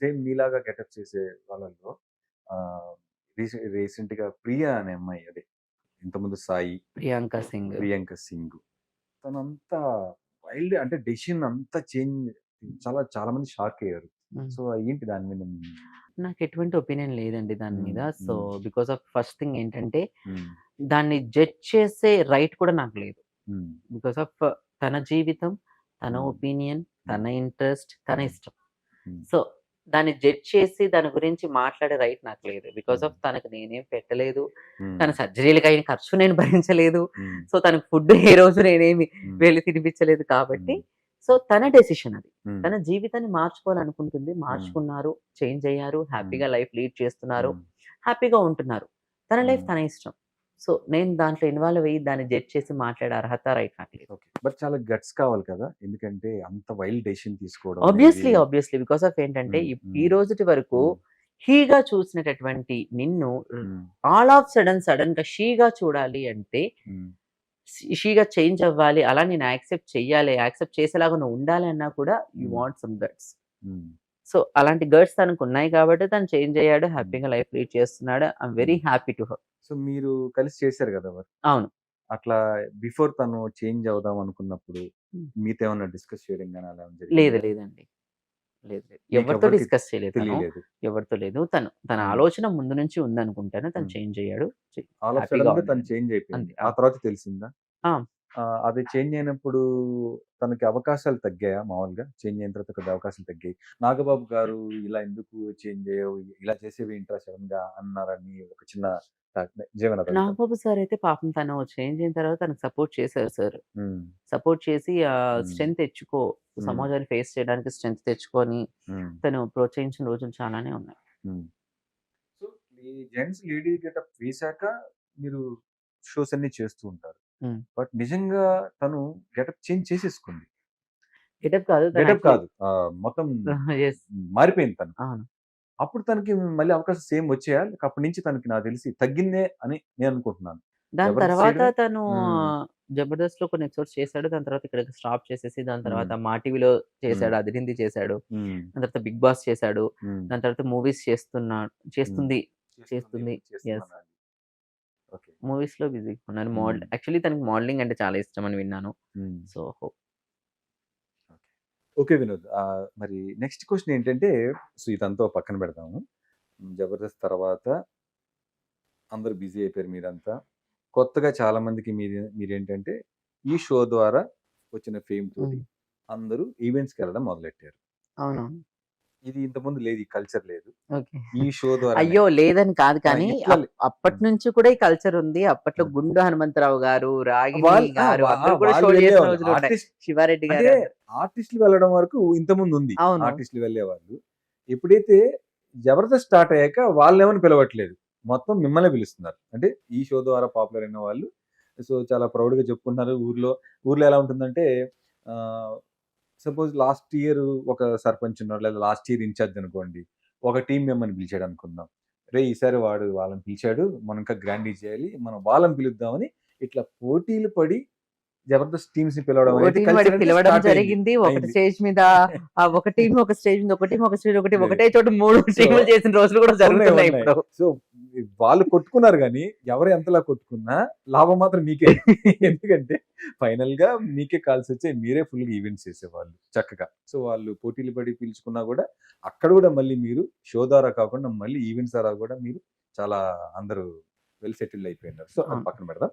Same మీలాగా getup చేసే వాళ్ళలో రీసెంట్గా ప్రియా అనే అమ్మాయి అదే ఇంతకుముందు సాయి ప్రియాంక సింగ్ ప్రియాంక సింగ్ తనంతా వైల్డ్ అంటే డెసిషన్ అంతా చేంజ్ చాలా చాలా మంది షాక్ అయ్యారు. సో ఏంటి దాని మీద నాకు ఎటువంటి ఒపీనియన్ లేదండి దాని మీద so. Because of first thing ఏంటంటే దాన్ని జడ్జ్ చేసే రైట్ కూడా నాకు లేదు బికాస్ ఆఫ్ తన జీవితం తన. ఒపీనియన్ తన ఇంట్రెస్ట్ తన. ఇష్టం. సో దాన్ని జడ్జ్ చేసి దాని గురించి మాట్లాడే రైట్ నాకు లేదు. Because of. తనకు నేనేం పెట్టలేదు. తన సర్జరీలకు అయిన ఖర్చు నేను భరించలేదు. సో తనకు ఫుడ్ ఏ రోజు నేనేమి వెళ్ళి తినిపించలేదు కాబట్టి సో తన డెసిషన్ అది. తన జీవితాన్ని మార్చుకోవాలనుకుంటుంది. మార్చుకున్నారు చేంజ్ అయ్యారు హ్యాపీగా లైఫ్ లీడ్ చేస్తున్నారు హ్యాపీగా ఉంటున్నారు. తన లైఫ్. తన ఇష్టం. సో నేను దాంట్లో ఇన్వాల్వ్ అయ్యి దాన్ని జడ్జ్ చేసి మాట్లాడే అర్హత రైట్ నాకు బట్ చాలా గట్స్ కావాలి కదా? ఎందుకంటే అంత వైల్డ్ డెసిషన్ తీసుకోవడం ఆబ్వియస్లీ ఆబ్వియస్లీ బికాస్ ఆఫ్ ఏంటంటే ఈ- రోజుటి వరకు హీగా చూసినటువంటి నిన్ను ఆల్ ఆఫ్ సడన్ సడన్గా షీగా చూడాలి అంటే షీగా చేంజ్ అవ్వాలి అలా నేను యాక్సెప్ట్ చెయ్యాలి యాక్సెప్ట్ చేసేలాగా నువ్వు ఉండాలి అన్నా కూడా you. Want some guts so అలాంటి గర్డ్స్ తనకు ఉన్నాయి కాబట్టి తను చేంజ్ అయ్యాడు హ్యాపీగా లైఫ్ లీడ్ చేస్తున్నాడు. I'm very happy to her. So మీరు కలిసి చేశారు కదా వర్క్ అవును. అట్లా బిఫోర్ తను చేంజ్ అవుదాం అనుకున్నప్పుడు. మీతో ఏమన్నా డిస్కస్ చేయడం కానీ అలా లేదు? లేదండి. లేదు ఎవరితో డిస్కస్ చేయలేదు తను. ఎవరితో లేదు. తను తన. ఆలోచన ముందు నుంచి ఉందనుకుంటాను తను మ్మ్. చేంజ్ అయ్యాడు. తను. చేంజ్ అయిపోయింది. ఆ తర్వాత తెలిసిందా? అది చేంజ్ అయినప్పుడు తనకి అవకాశాలు తగ్గాయా మామూలుగా? చేంజ్ అయిన తర్వాత కొద్ది అవకాశాలు తగ్గాయి. నాగబాబు గారు ఇలా ఎందుకు చేంజ్ అయ్యావు? ఇలా చేసేవి ఇంట్రెస్ట్ సడన్గా అన్నారని ఒక చిన్న జీవన నాగబాబు సార్ అయితే పాపం తను చేంజ్ అయిన తర్వాత తనకు సపోర్ట్ చేశారు సార్. సపోర్ట్ చేసి మ్మ్. స్ట్రెంగ్త్ తెచ్చుకో. సమాజాన్ని ఫేస్ చేయడానికి స్ట్రెంగ్త్ తెచ్చుకొని తను ప్రోత్సహించిన రోజులు చాలానే ఉన్నాయి. సో జెంట్స్ లేడీ గెటప్ వేశాక మీరు షోస్ అన్ని చేస్తూ ఉంటారు. బట్ నిజంగా తను గెటప్ చేంజ్ చేసేసుకుంది. గెటప్ కాదు తను గెటప్ కాదు. ఆ, మొత్తం మారిపోయింది తను. అవును. అప్పుడు తనకి మళ్ళీ అవకాశం సేమ్ వచ్చాయా? లేక అప్పటి నుంచి తనకి నాకు తెలిసి తగ్గిందే అని నేను అనుకుంటున్నాను. దాని జబర్దస్త్ తర్వాత చేయడమే? తను. జబర్దస్త్లో కొన్ని ఎపిసోడ్స్ చేశాడు. దాని తర్వాత ఇక్కడ స్టాప్ చేసేసి దాని తర్వాత మా టీవీలో చేశాడు అదిరింది చేశాడు. దాని తర్వాత బిగ్ బాస్ చేశాడు. దాని తర్వాత మూవీస్ చేస్తున్నాడు చేస్తుంది చేస్తుంది. చేస్తున్నాను. మూవీస్లో బిజీ ఉన్నాను మోడల్. యాక్చువల్లీ తనకి మోడలింగ్ అంటే చాలా ఇష్టం అని విన్నాను. So okay. వినోద్. మరి నెక్స్ట్ క్వశ్చన్ ఏంటంటే సో ఇదంతా పక్కన పెడదాము. మ్, జబర్దస్త్ తర్వాత అందరూ బిజీ అయిపోయారు మీరంతా. కొత్తగా చాలా మందికి మీరు మీరేంటంటే ఈ షో ద్వారా వచ్చిన ఫేమ్ తోటి. అందరూ ఈవెంట్స్కి వెళ్ళడం మొదలెట్టారు. అవును ఇది ఇంతకుముందు లేదు ఈ కల్చర్ లేదు. ఈ షో ద్వారా అయ్యో లేదని కాదు కానీ అప్పటి నుంచి కూడా ఈ కల్చర్ ఉంది. అప్పట్లో. గుండు హనుమంతరావు గారు వాళ్ళ- ఆ, గారు వాళ్ళు శివారెడ్డి గారు ఆర్టిస్టులు వెళ్ళడం వరకు ఇంతకుముందు ఉంది అవును. ఆర్టిస్టులు వెళ్ళేవాళ్ళు. ఎప్పుడైతే జబర్దస్త్ స్టార్ట్ అయ్యాక వాళ్ళేమని పిలవట్లేదు. మొత్తం మిమ్మల్ని పిలుస్తున్నారు. అంటే ఈ షో ద్వారా పాపులర్ అయిన వాళ్ళు. సో చాలా proud గా చెప్పుకుంటున్నారు. ఊర్లో ఊర్లో ఎలా ఉంటుందంటే సపోజ్ లాస్ట్ ఇయర్ ఒక సర్పంచ్ ఉన్నాడు లేదా లాస్ట్ ఇయర్ ఇన్ఛార్జ్ అనుకోండి ఒక టీం మెంబర్ని పిలిచాడు అనుకుందాం రే ఈసారి వాడు వాళ్ళని పిలిచాడు మనం ఇంకా గ్రాండ్ చేయాలి మనం వాళ్ళని పిలుద్దామని ఇట్లా పోటీలు పడి జబర్దస్త్ టీమ్స్ని పిలవడం పిలవడం. జరిగింది ఒక. స్టేజ్ మీద ఒక టీం ఒక స్టేజ్ మీద ఒక టీం ఒక స్టేజ్ ఒకటి. ఒకటే చోట మూడు టీములు చేసిన రోజులు కూడా జరుగుతున్నాయి సో వాళ్ళు కొట్టుకున్నారు కానీ ఎవరు ఎంతలా కొట్టుకున్నా లాభం మాత్రం మీకే. ఎందుకంటే ఫైనల్గా మీకే కాల్సి వచ్చే మీరే ఫుల్గా ఈవెంట్స్ చేసేవాళ్ళు చక్కగా. సో వాళ్ళు పోటీలు పడి పిలుచుకున్నా కూడా అక్కడ కూడా మళ్ళీ మీరు షో ద్వారా కాకుండా మళ్ళీ ఈవెంట్స్ ద్వారా కూడా మీరు చాలా అందరూ వెల్ సెటిల్డ్ అయిపోయినారు. సో అది. పక్కన పెడదాం.